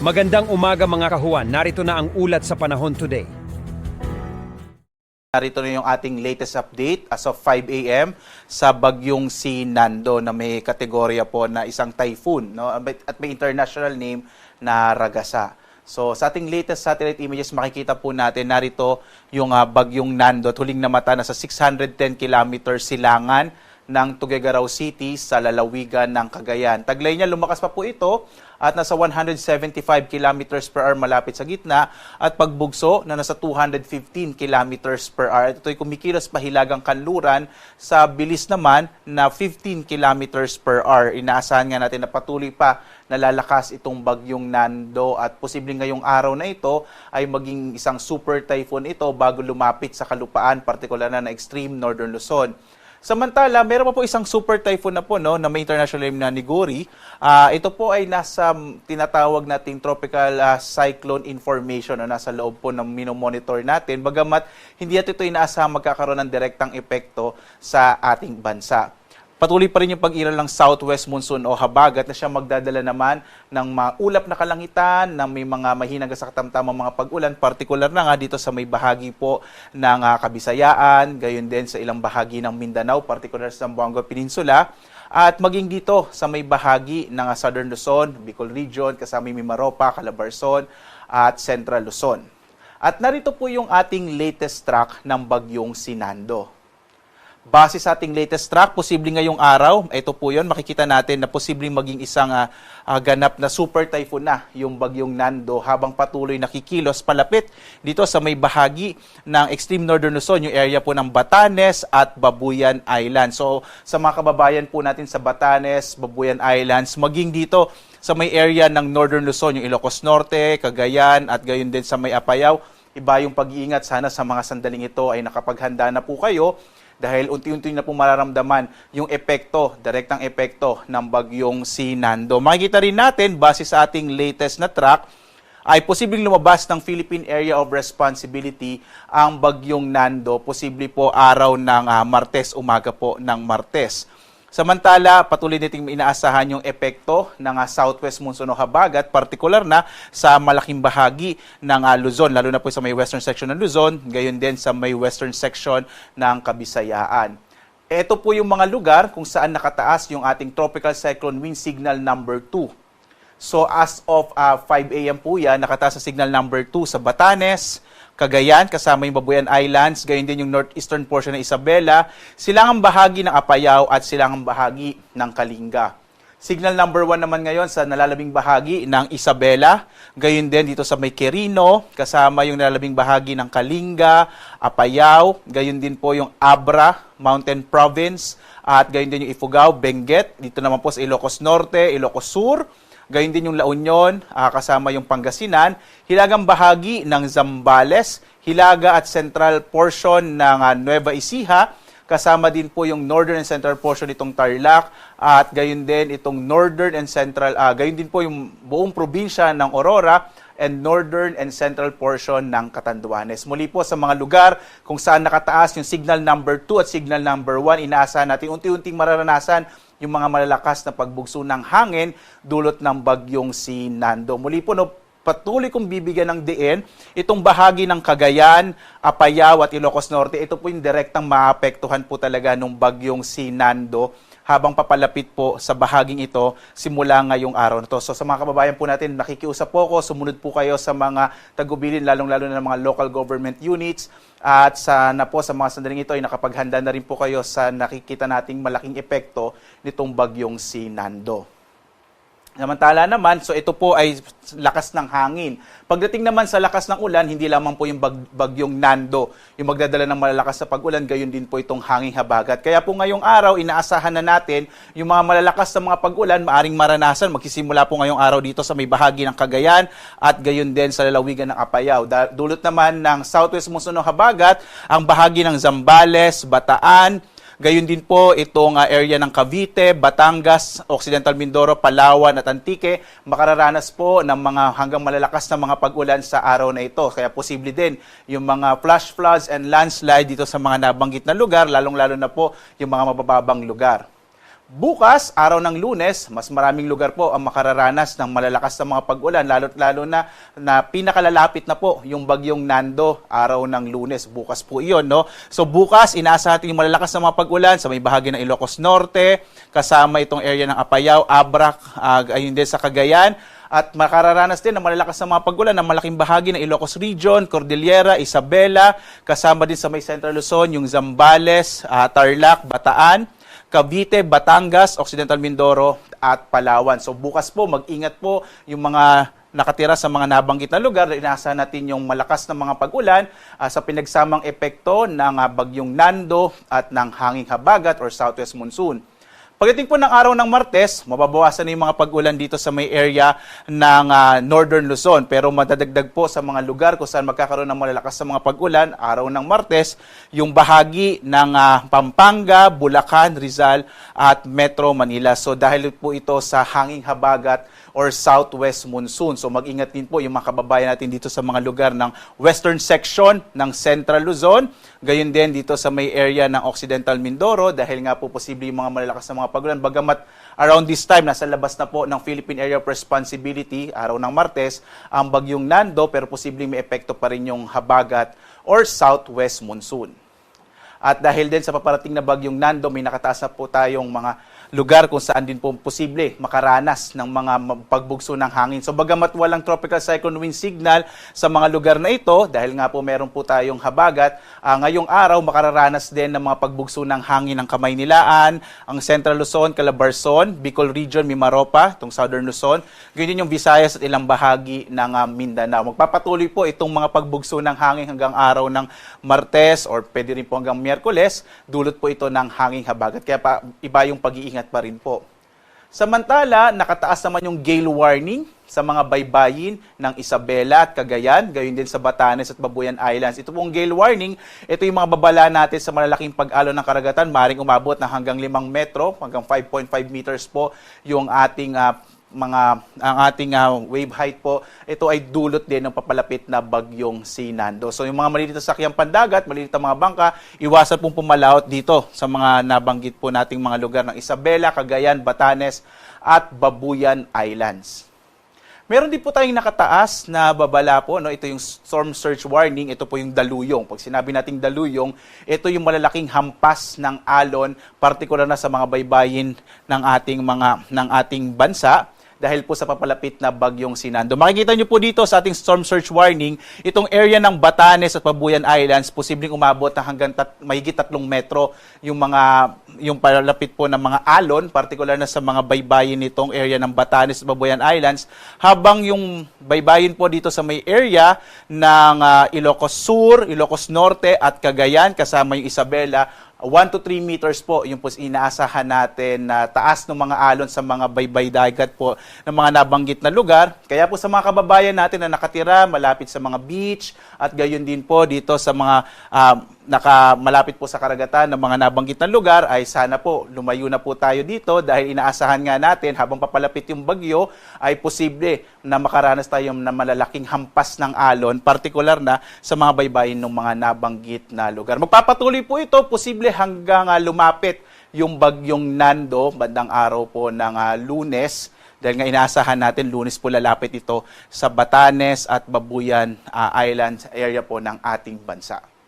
Magandang umaga mga kahuan. Narito na ang ulat sa panahon today. Narito na yung ating latest update as of 5 a.m. sa bagyong si Nando na may kategorya po na isang typhoon no? at may international name na Ragasa. So sa ating latest satellite images makikita po natin narito yung ah, bagyong Nando at huling namata na sa 610 kilometers silangan ng Tuguegarao City sa lalawigan ng Cagayan. Taglay niya lumakas pa po ito at nasa 175 kilometers per hour malapit sa gitna at pagbugso na nasa 215 kilometers per hour. At ito'y kumikilos pahilagang kanluran sa bilis naman na 15 kilometers per hour. Inaasahan nga natin na patuloy pa nalalakas itong bagyong Nando at posibleng ngayong araw na ito ay maging isang super typhoon ito bago lumapit sa kalupaan, partikular na na extreme northern Luzon. Samantala, meron pa po isang super typhoon na po no, na may international name na Niguri. Ah, ito po ay nasa mm, tinatawag nating tropical ah, cyclone information na nasa loob po ng minomonitor natin. Bagamat hindi natin ito inaasahang magkakaroon ng direktang epekto sa ating bansa. Patuloy pa rin yung pag-iral ng southwest monsoon o habagat na siya magdadala naman ng maulap na kalangitan, ng may mga mahinang sa katamtamang mga pag-ulan, partikular na nga dito sa may bahagi po ng ah, Kabisayaan, gayon din sa ilang bahagi ng Mindanao, partikular sa Zamboanga Peninsula, at maging dito sa may bahagi ng ah, Southern Luzon, Bicol Region, kasama yung Mimaropa, Calabarzon, at Central Luzon. At narito po yung ating latest track ng bagyong Sinando. Base sa ating latest track, posibleng ngayong araw, ito po yon makikita natin na posibleng maging isang ah, ah, ganap na super typhoon na yung bagyong Nando habang patuloy nakikilos palapit dito sa may bahagi ng extreme northern Luzon, yung area po ng Batanes at Babuyan Island. So sa mga kababayan po natin sa Batanes, Babuyan Islands, maging dito sa may area ng northern Luzon, yung Ilocos Norte, Cagayan at gayon din sa may Apayao, iba yung pag-iingat. Sana sa mga sandaling ito ay nakapaghanda na po kayo dahil unti-unti na po mararamdaman yung epekto, direktang epekto ng bagyong si Nando. Makikita rin natin, base sa ating latest na track, ay posibleng lumabas ng Philippine Area of Responsibility ang bagyong Nando, posible po araw ng ah, Martes, umaga po ng Martes. Samantala, patuloy nating inaasahan yung epekto ng ah, southwest monsoon o habagat, partikular na sa malaking bahagi ng ah, Luzon, lalo na po sa may western section ng Luzon, gayon din sa may western section ng Kabisayaan. Ito po yung mga lugar kung saan nakataas yung ating tropical cyclone wind signal number 2. So as of ah, 5 a.m. po yan, nakataas sa signal number 2 sa Batanes, Cagayan, kasama yung Babuyan Islands, gayon din yung northeastern portion ng Isabela, silangang bahagi ng Apayao at silangang bahagi ng Kalinga. Signal number 1 naman ngayon sa nalalabing bahagi ng Isabela, gayon din dito sa may kasama yung nalalabing bahagi ng Kalinga, Apayao, gayon din po yung Abra, Mountain Province, at gayon din yung Ifugao, Benguet, dito naman po sa Ilocos Norte, Ilocos Sur, gayon din yung La Union, ah, kasama yung Pangasinan, hilagang bahagi ng Zambales, hilaga at central portion ng ah, Nueva Ecija, kasama din po yung northern and central portion nitong Tarlac at gayon din itong northern and central, ah, gayon din po yung buong probinsya ng Aurora and northern and central portion ng Catanduanes. Muli po sa mga lugar kung saan nakataas yung signal number 2 at signal number 1, inaasahan natin unti-unting mararanasan yung mga malalakas na pagbugso ng hangin dulot ng bagyong si Nando. Muli po, no, patuloy kong bibigyan ng diin itong bahagi ng Cagayan, Apayao at Ilocos Norte. Ito po yung direktang maapektuhan po talaga ng bagyong si Nando habang papalapit po sa bahaging ito simula ngayong araw na to. So sa mga kababayan po natin, nakikiusap po ako, sumunod po kayo sa mga tagubilin, lalong-lalo na ng mga local government units. At sana po sa mga sandaling ito ay nakapaghanda na rin po kayo sa nakikita nating malaking epekto nitong bagyong si Nando. Samantala naman, so ito po ay lakas ng hangin. Pagdating naman sa lakas ng ulan, hindi lamang po yung bag- bagyong Nando yung magdadala ng malalakas sa pag-ulan, gayon din po itong hanging habagat. Kaya po ngayong araw, inaasahan na natin yung mga malalakas na mga pag-ulan, maaring maranasan. Magsisimula po ngayong araw dito sa may bahagi ng Cagayan at gayon din sa lalawigan ng Apayao. Dulot naman ng southwest monsoon habagat, ang bahagi ng Zambales, Bataan, Gayun din po itong ah, area ng Cavite, Batangas, Occidental Mindoro, Palawan at Antique makararanas po ng mga hanggang malalakas na mga pag-ulan sa araw na ito. Kaya posible din yung mga flash floods and landslide dito sa mga nabanggit na lugar, lalong-lalo na po yung mga mabababang lugar. Bukas, araw ng lunes, mas maraming lugar po ang makararanas ng malalakas na mga pag-ulan, lalo't lalo na, na pinakalalapit na po yung bagyong Nando, araw ng lunes. Bukas po iyon, no? So bukas, inaasahan natin yung malalakas na mga pag-ulan sa may bahagi ng Ilocos Norte, kasama itong area ng Apayao, Abrac, uh, ayun din sa Cagayan, at makararanas din ng malalakas na mga pag-ulan ng malaking bahagi ng Ilocos Region, Cordillera, Isabela, kasama din sa may Central Luzon, yung Zambales, ah, Tarlac, Bataan, Cavite, Batangas, Occidental Mindoro at Palawan. So bukas po, mag-ingat po yung mga nakatira sa mga nabanggit na lugar. Inaasahan natin yung malakas na mga pag-ulan ah, sa pinagsamang epekto ng ah, bagyong Nando at ng hanging habagat or southwest monsoon. Pagdating po ng araw ng Martes, mababawasan na yung mga pag-ulan dito sa may area ng ah, Northern Luzon. Pero madadagdag po sa mga lugar kung saan magkakaroon ng malalakas sa mga pag-ulan, araw ng Martes, yung bahagi ng ah, Pampanga, Bulacan, Rizal at Metro Manila. So dahil po ito sa hanging habagat or southwest monsoon. So mag-ingat din po yung mga kababayan natin dito sa mga lugar ng western section ng Central Luzon. Gayon din dito sa may area ng Occidental Mindoro dahil nga po posible yung mga malalakas na mga pagulan. Bagamat around this time, nasa labas na po ng Philippine Area of Responsibility, araw ng Martes, ang bagyong Nando pero posibleng may epekto pa rin yung habagat or southwest monsoon. At dahil din sa paparating na bagyong Nando, may nakataas na po tayong mga lugar kung saan din po posible makaranas ng mga pagbugso ng hangin. So bagamat walang tropical cyclone wind signal sa mga lugar na ito, dahil nga po meron po tayong habagat, ah, ngayong araw makararanas din ng mga pagbugso ng hangin ng Kamaynilaan, ang Central Luzon, Calabarzon, Bicol Region, Mimaropa, itong Southern Luzon, ganyan yung Visayas at ilang bahagi ng ah, Mindanao. Magpapatuloy po itong mga pagbugso ng hangin hanggang araw ng Martes or pwede rin po hanggang Miyerkules, dulot po ito ng hanging habagat. Kaya pa, iba yung pag-iingat pa rin po. Samantala, nakataas naman yung gale warning sa mga baybayin ng Isabela at Cagayan, gayon din sa Batanes at Babuyan Islands. Ito pong gale warning, ito yung mga babala natin sa malalaking pag-alon ng karagatan, maring umabot ng hanggang 5 metro, hanggang 5.5 meters po yung ating ah, mga ang ating ah, wave height po, ito ay dulot din ng papalapit na bagyong Sinando. So yung mga maliliit na sakyang pandagat, maliliit na mga bangka, iwasan pong pumalaot dito sa mga nabanggit po nating mga lugar ng Isabela, Cagayan, Batanes at Babuyan Islands. Meron din po tayong nakataas na babala po, no? ito yung storm surge warning, ito po yung daluyong. Pag sinabi nating daluyong, ito yung malalaking hampas ng alon, partikular na sa mga baybayin ng ating mga ng ating bansa dahil po sa papalapit na bagyong Sinando. Makikita nyo po dito sa ating storm surge warning, itong area ng Batanes at Pabuyan Islands, posibleng umabot na hanggang tat, mahigit tatlong metro yung mga yung palapit po ng mga alon, partikular na sa mga baybayin nitong area ng Batanes at Pabuyan Islands, habang yung baybayin po dito sa may area ng ah, Ilocos Sur, Ilocos Norte at Cagayan, kasama yung Isabela, 1 to 3 meters po yung po inaasahan natin na taas ng mga alon sa mga baybay dagat po ng mga nabanggit na lugar. Kaya po sa mga kababayan natin na nakatira malapit sa mga beach at gayon din po dito sa mga ah, naka malapit po sa karagatan ng mga nabanggit na lugar ay sana po lumayo na po tayo dito dahil inaasahan nga natin habang papalapit yung bagyo ay posible na makaranas tayo ng malalaking hampas ng alon, partikular na sa mga baybayin ng mga nabanggit na lugar. Magpapatuloy po ito posible hanggang ah, lumapit yung bagyong Nando bandang araw po ng ah, Lunes dahil nga inaasahan natin lunes po lalapit ito sa Batanes at Babuyan ah, Islands area po ng ating bansa.